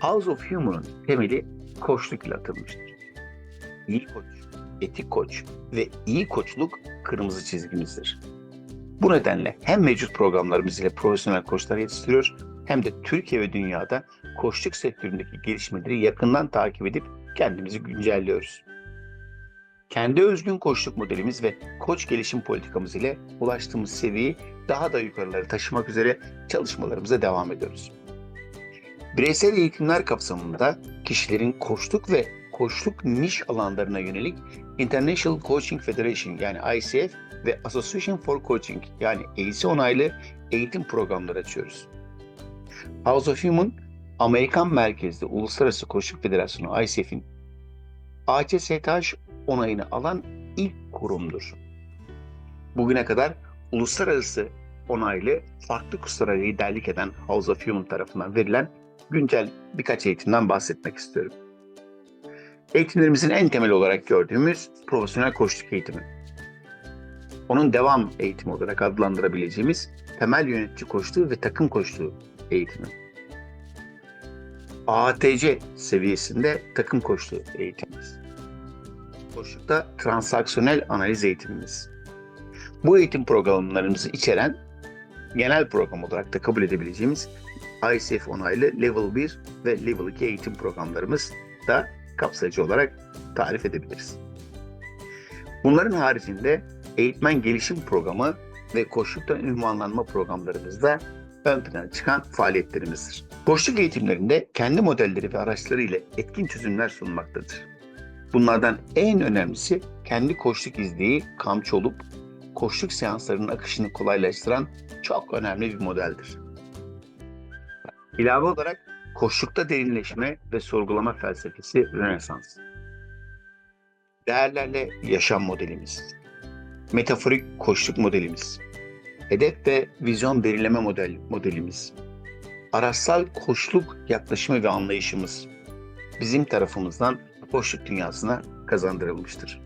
House of Human'ın temeli koçluk ile atılmıştır. İyi koç, etik koç ve iyi koçluk kırmızı çizgimizdir. Bu nedenle hem mevcut programlarımız ile profesyonel koçlar yetiştiriyor hem de Türkiye ve dünyada koçluk sektöründeki gelişmeleri yakından takip edip kendimizi güncelliyoruz. Kendi özgün koçluk modelimiz ve koç gelişim politikamız ile ulaştığımız seviyeyi daha da yukarılara taşımak üzere çalışmalarımıza devam ediyoruz. Bireysel eğitimler kapsamında kişilerin koçluk ve koçluk niş alanlarına yönelik International Coaching Federation yani ICF ve Association for Coaching yani ACE onaylı eğitim programları açıyoruz. House of Human, Amerikan merkezli Uluslararası Koçluk Federasyonu ICF'in ACSTH onayını alan ilk kurumdur. Bugüne kadar uluslararası onaylı farklı kurslara liderlik eden House of Human tarafından verilen güncel birkaç eğitimden bahsetmek istiyorum. Eğitimlerimizin en temel olarak gördüğümüz profesyonel koçluk eğitimi. Onun devam eğitimi olarak adlandırabileceğimiz temel yönetici koçluğu ve takım koçluğu eğitimi. AATC seviyesinde takım koçluğu eğitimimiz. Koçlukta transaksiyonel analiz eğitimimiz. Bu eğitim programlarımızı içeren genel program olarak da kabul edebileceğimiz ICF onaylı Level 1 ve Level 2 eğitim programlarımız da kapsayıcı olarak tarif edebiliriz. Bunların haricinde eğitmen gelişim programı ve koçluktan ünvanlanma programlarımız da ön plana çıkan faaliyetlerimizdir. Koçluk eğitimlerinde kendi modelleri ve araçları ile etkin çözümler sunmaktadır. Bunlardan en önemlisi kendi koçluk izleyi kamçı olup koçluk seanslarının akışını kolaylaştıran çok önemli bir modeldir. İlave olarak koçlukta derinleşme ve sorgulama felsefesi Rönesans. Değerlerle yaşam modelimiz. Metaforik koçluk modelimiz. Hedef ve vizyon belirleme model, modelimiz. Araçsal koçluk yaklaşımı ve anlayışımız bizim tarafımızdan koçluk dünyasına kazandırılmıştır.